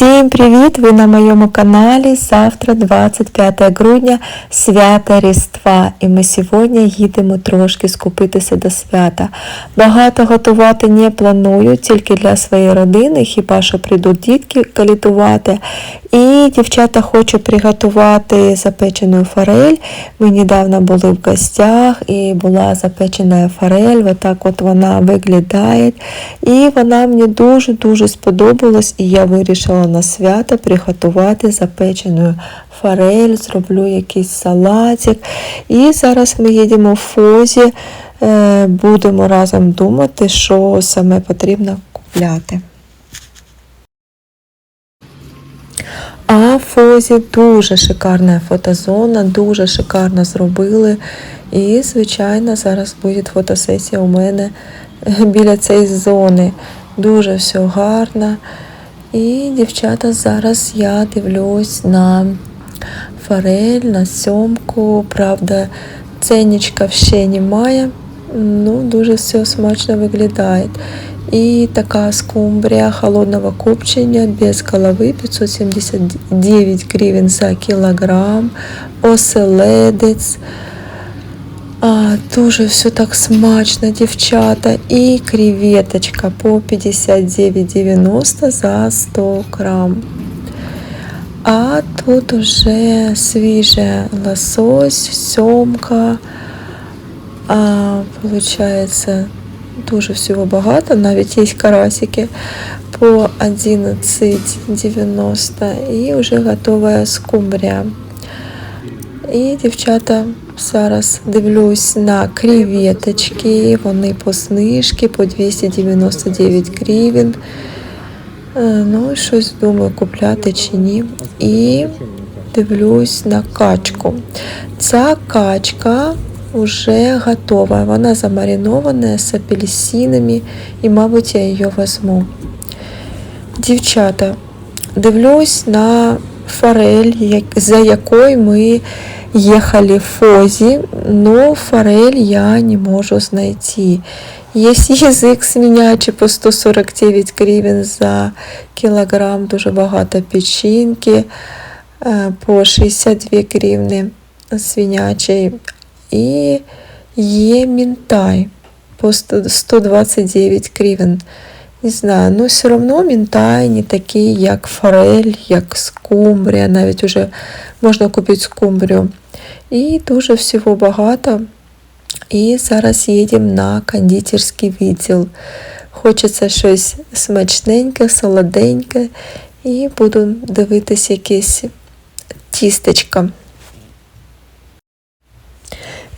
Всім привіт! Ви на моєму каналі. Завтра 25 грудня, свята Різдва. І ми сьогодні їдемо трошки скупитися до свята. Багато готувати не планую, тільки для своєї родини, хіба що прийдуть дітки калітувати. І дівчата хочу приготувати запечену форель. Ми недавно були в гостях і була запечена форель. Отак от вона виглядає. І вона мені дуже-дуже сподобалась, і я вирішила на свято приготувати запечену форель, зроблю якийсь салатик. І зараз ми їдемо в Фозі, е, будемо разом думати, що саме потрібно купляти. А в Фозі дуже шикарна фотозона, дуже шикарно зробили. І, звичайно, зараз буде фотосесія у мене біля цієї зони. Дуже все гарно. І, дівчата, зараз я дивлюсь на форель, на сьомку. Правда, ценничка ще немає. Ну, дуже все смачно виглядає. І така скумбрія холодного копчення без голови 579 гривень за кілограм, оселедець. А, дуже все так смачно, дівчата. І креветочка по 59,90 за 100 грам. А тут уже свіже лосось, сьомка. А, получается, дуже всього багато, навіть є карасики по 11,90 і вже готова скумбрія. І дівчата зараз дивлюсь на креветочки, вони по знижки по 299 гривень. Е, Ну, щось думаю, купляти чи ні. І дивлюсь на качку. Ця качка вже готова. Вона замаринована з апельсинами і, мабуть, я її візьму. Дівчата, дивлюсь на форель, за якою ми їхали в Фозі, но форель я не можу знайти. Є язик свинячий по 149 гривень за кілограм, дуже багато печінки, е, по 62 гривні свинячий. І є мінтай по 129 гривень. Не знаю, ну все одно мінтай не такий, як форель, як скумбрія, навіть уже можна купити скумбрію. І дуже всього багато. І зараз їдемо на кондитерський відділ. Хочеться щось смачненьке, солоденьке, і буду дивитися якесь тістечко.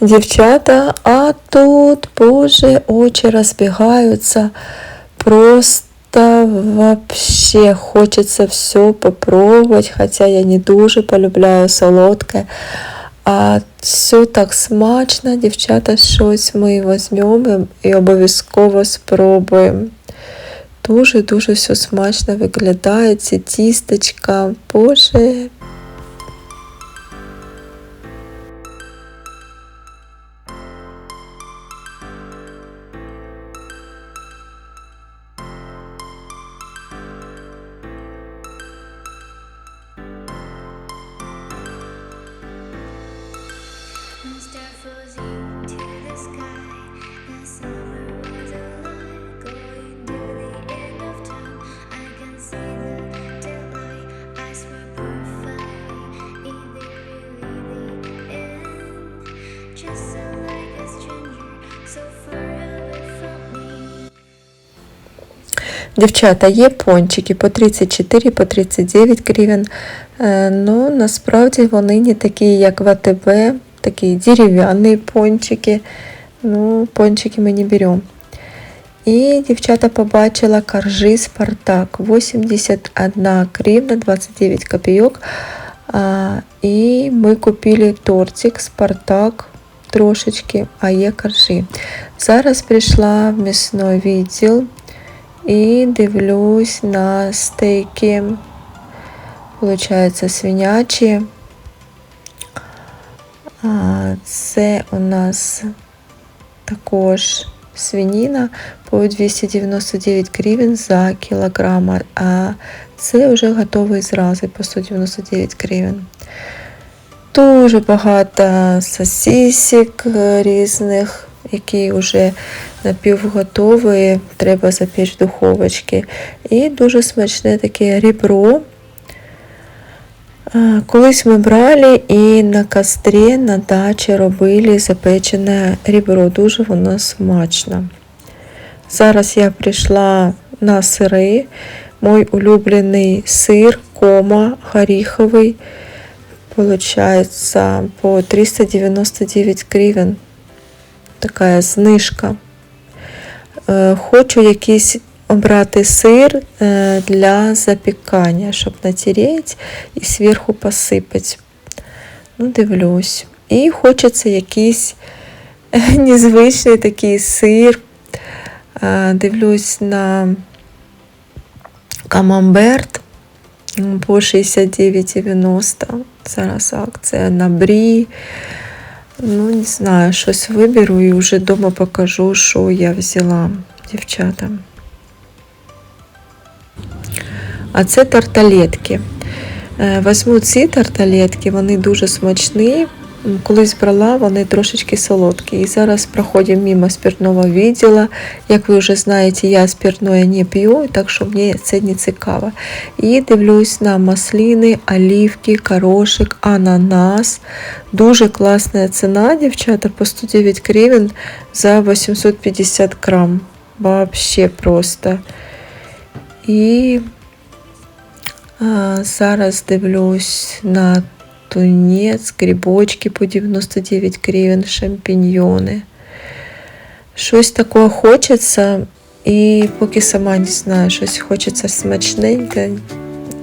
Дівчата, а тут, боже, очі розбігаються. Просто вообще хочеться все попробовать, хотя я не дуже полюбляю солодке. А все так смачно, дівчата, щось ми візьмемо і обов'язково спробуємо. Дуже-дуже все смачно виглядає, ці тістечка. Боже, Дівчата, є пончики по 34, по 39 гривень. Е, Ну, насправді вони не такі, як в АТБ, такі дерев'яні пончики. Ну, пончики ми не беремо. І дівчата побачила коржи Спартак 81 гривна 29 копійок. А, і ми купили тортик Спартак трошечки, а є коржи. Зараз прийшла в м'ясний відділ і дивлюсь на стейки. Получається свинячі. Це у нас також свинина по 299 гривень за кілограм, а це вже готові зрази по 199 гривень. Дуже багато сосисок е, різних, які вже напівготові, треба запечь в духовочці. І дуже смачне таке ребро. Колись ми брали і на кострі на дачі робили запечене ребро. Дуже воно смачно. Зараз я прийшла на сири. Мой улюблений сир, кома, горіховий. Получается по 399 гривен. Така знижка. Е, Хочу якийсь обрати сир е, для запікання, щоб натереть і зверху посипати. Ну, дивлюсь. І хочеться якийсь е, незвичний такий сир. Дивлюсь на камамберт по 69,90. Зараз акція на брі. Ну, не знаю, щось виберу і вже вдома покажу, що я взяла, дівчата. А це тарталетки. Е, Возьму ці тарталетки, вони дуже смачні. Колись брала, вони трошечки солодкі. І зараз проходимо мимо спиртного відділу. Як ви вже знаєте, я спиртное не п'ю, так що мені це не цікаво. І дивлюсь на маслини, олівки, корошек, ананас. Дуже класна ціна, дівчата, по 109 гривень за 850 грам. Вообще просто. І а, зараз дивлюсь на тунець, грибочки по 99 гривень, шампіньйони. Щось такого хочеться, і поки сама не знаю, щось хочеться смачненьке,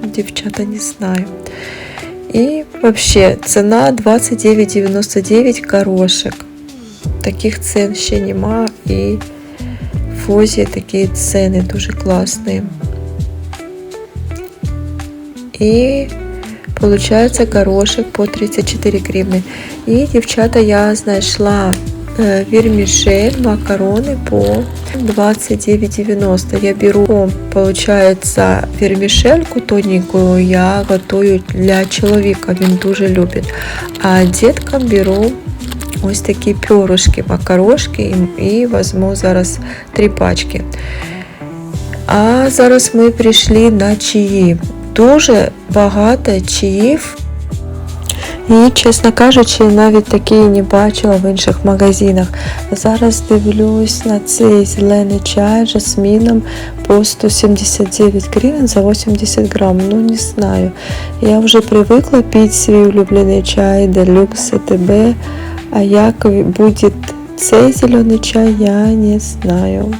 дівчата не знаю. І взагалі ціна 29,99 горошек. Таких цін ще нема. І в Фозі такі ціни дуже класні. І Получається горошек по 34 гривни. І, дівчата, я знайшла е, вермішель, макарони по 29,90. Я беру, получается, вермішельку тоненькую, я готую для чоловіка, він дуже любить. А діткам беру ось такі пюрешки, макарошки і, і візьму зараз три пачки. А зараз ми прийшли на чаї. Дуже багато чаїв. І, чесно кажучи, навіть такі не бачила в інших магазинах. Зараз дивлюсь на цей зелений чай з жасміном по 179 гривень за 80 грам. Ну, не знаю. Я вже привикла пити свій улюблений чай Deluxe ТБ. А як буде цей зелений чай, я не знаю.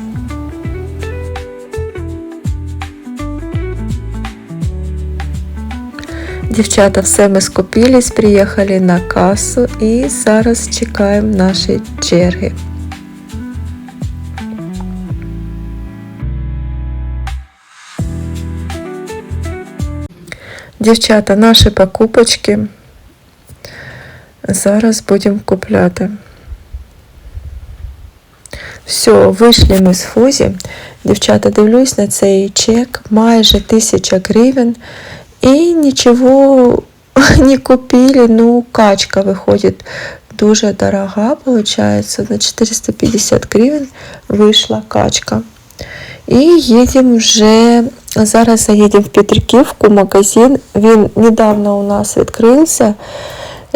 Дівчата, все ми скупились, приїхали на касу і зараз чекаємо наші черги. Дівчата, наші покупочки зараз будемо купляти. Все, вийшли ми з фузі. Дівчата, дивлюсь на цей чек, майже 1000 гривень. И ничего не купили. Ну, качка выходит дуже дорога, получается. На 450 гривен вышла качка. І їдемо вже, зараз заїдемо в Петриківку, магазин. Він недавно у нас відкрився.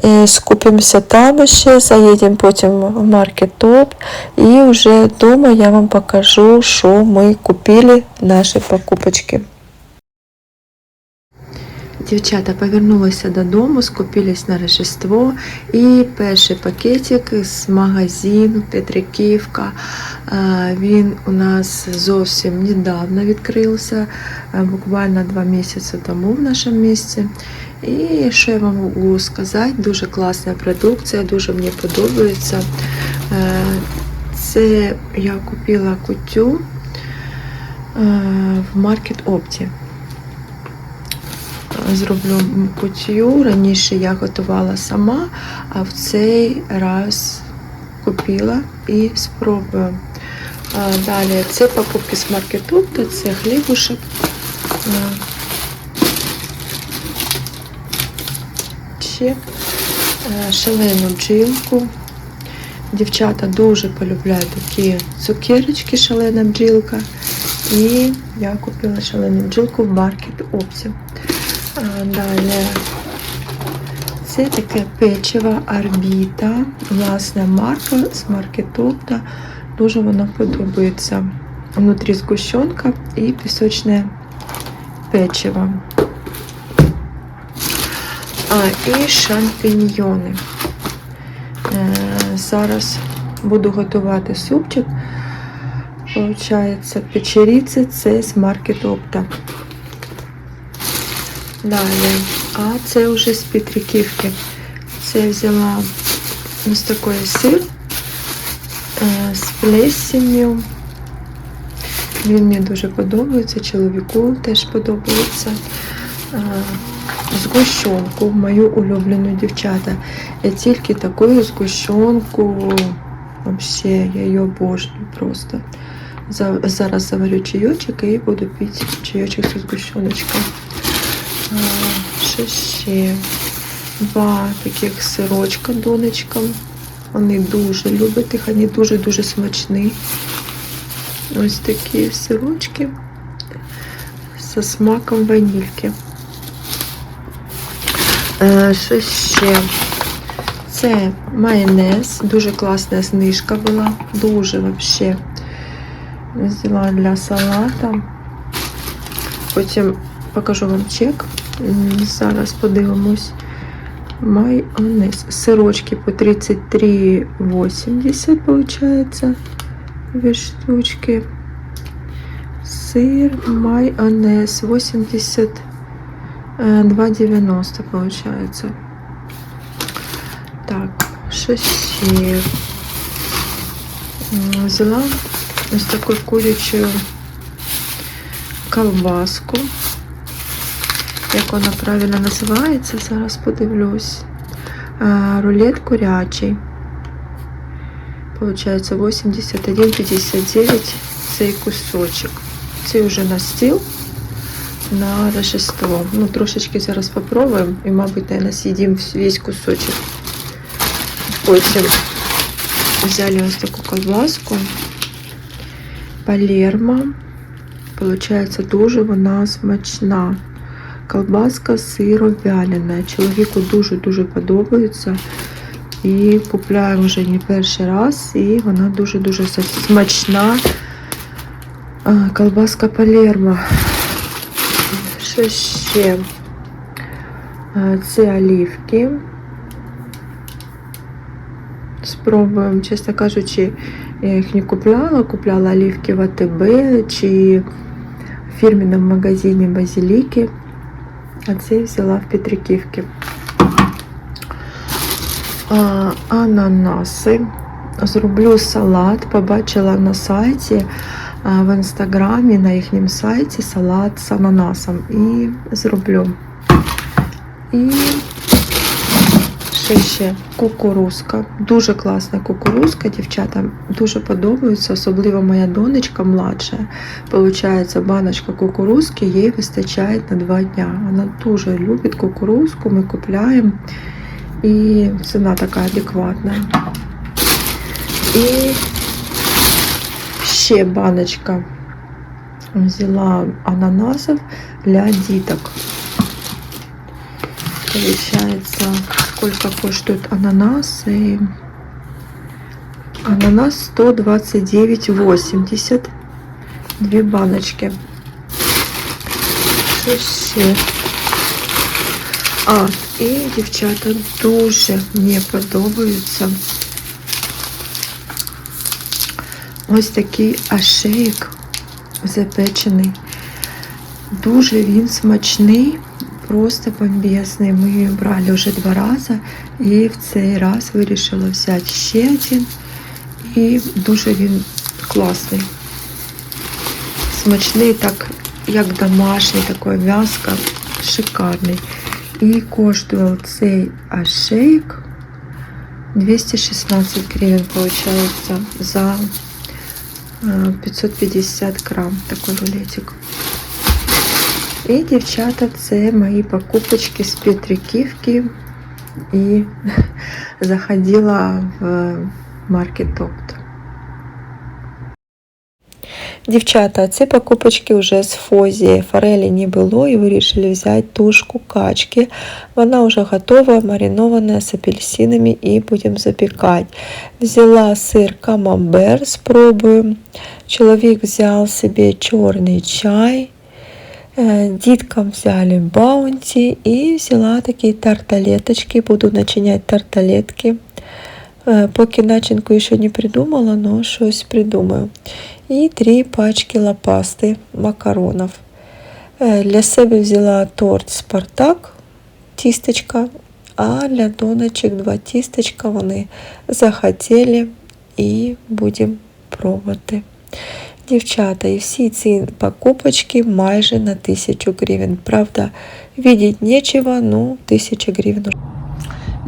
Е, Скупимося там ще, заїдемо потім в маркет топ. І вже вдома я вам покажу, що ми купили наші покупочки. Дівчата повернулися додому, скупились на Рождество і перший пакетик з магазину Петриківка. Він у нас зовсім недавно відкрився, буквально два місяці тому в нашому місті. І що я вам можу сказати, дуже класна продукція, дуже мені подобається. Це я купила кутю в Маркет Опті зроблю кутю. Раніше я готувала сама, а в цей раз купила і спробую. Далі це покупки з маркетопту, це хлібушек. Ще е, шалену бджілку. Дівчата дуже полюбляють такі цукерочки, шалена бджілка. І я купила шалену бджілку в маркет Опсі. Далі це таке печиво Арбіта, власна марка з маркетопта. Дуже воно подобається. Внутрі згущенка і пісочне печиво. А, і шампіньйони. Е, зараз буду готувати супчик. Получається, печеріці це з маркетопта. Далі. А це вже з Петриківки. Це я взяла ось такий сир е, з плесенью. Він мені дуже подобається, чоловіку теж подобається. Е, Згущенку, мою улюблену дівчата. Я тільки таку згущенку, вообще, я її обожнюю просто. Зараз заварю чайочок і буду пити чайочок з згущеночкою. Що ще? Два таких сирочка донечкам. Вони дуже люблять їх, вони дуже-дуже смачні. Ось такі сирочки зі смаком ванільки. Е, Що ще? Це майонез, дуже класна знижка була, дуже вообще. Взяла для салата. Потім покажу вам чек. Зараз подивимось. Майонез. Сирочки по 33,80 получается. Две штучки. Сыр, майонез 82,90 получается. Так, що ще? Взяла ось таку курячу колбаску. Як вона правильно називається, зараз подивлюсь. Рулет курячий. Получається 81,59 цей кусочок. Цей вже на стіл на Рождество. Ну, трошечки зараз попробуємо і, мабуть, наверное, з'їдім весь кусочок. Потім взяли ось таку колбаску. Палермо. Получається, дуже вона смачна. Колбаска сиро-вялена. Чоловіку дуже-дуже подобається. І купляємо вже не перший раз. І вона дуже-дуже смачна. Колбаска Палермо. Що ще? Це олівки. Спробуємо, чесно кажучи, я їх не купляла. Купляла олівки в АТБ чи в фірменному магазині Базиліки. А це взяла в Петриківці. А, ананаси. Зроблю салат. Побачила на сайті, а, в інстаграмі, на їхньому сайті салат з ананасом. І зроблю. І що ще? Кукурузка. Дуже класна кукурузка, дівчата. Дуже подобається, особливо моя донечка младша. Получається, баночка кукурузки їй вистачає на два дня. Вона дуже любить кукурузку, ми купляємо. І ціна така адекватна. І ще баночка взяла ананасів для діток. Получается, сколько коштует ананас? И ананас 129,80. Две баночки. Що ще? А, і дівчата дуже мені подобаються. Ось такий ашеїк запечений. Дуже він смачний, просто бомбезний. Ми її брали вже два рази і в цей раз вирішила взяти ще один. І дуже він класний. Смачний, так як домашній, такий м'яско, шикарний. І коштував цей ашейк 216 гривень, виходить, за Е, 550 грам такий рулетик. І, дівчата, це мої покупочки з Петриківки. І заходила в маркет Опт. Дівчата, ці покупочки вже з Фозі. Форелі не було і вирішили взяти тушку качки. Вона вже готова, маринована з апельсинами і будемо запікати. Взяла сир камамбер, спробуємо. Чоловік взяв собі чорний чай. Е, Діткам взяли баунті і взяла такі тарталеточки. Буду начиняти тарталетки. Е, Поки начинку ще не придумала, но щось придумаю. І три пачки лапасти макаронів. Е, Для себе взяла торт Спартак, тістечка, а для донечок два тістечка вони захотіли і будемо пробувати. Дівчата, і всі ці покупочки майже на 1000 гривень. Правда, видеть нечего, ну 1000 гривень.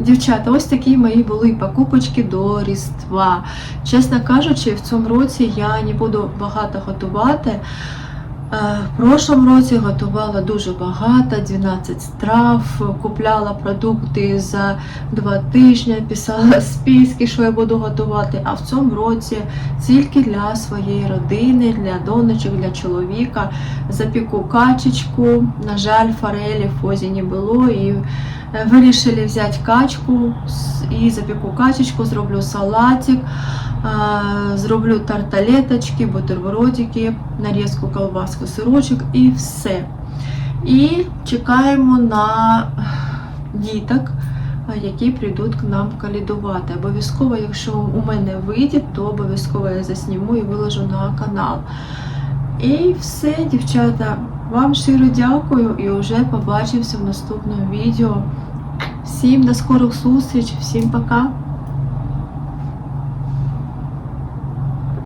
Дівчата, ось такі мої були покупочки до Різдва. Чесно кажучи, в цьому році я не буду багато готувати. Е, В прошлому році готувала дуже багато, 12 страв, купляла продукти за два тижні, писала списки, що я буду готувати. А в цьому році тільки для своєї родини, для донечок, для чоловіка запіку качечку. На жаль, форелі в фозі не було. І вирішили взяти качку і запіку качечку, зроблю салатик. Зроблю тарталеточки, бутербродики, нарізку колбаску, сирочок і все. І чекаємо на діток, які прийдуть к нам калідувати. Обов'язково, якщо у мене вийде, то обов'язково я засніму і виложу на канал. І все, дівчата, вам щиро дякую і вже побачимося в наступному відео. Всім до скорих зустріч, всім пока!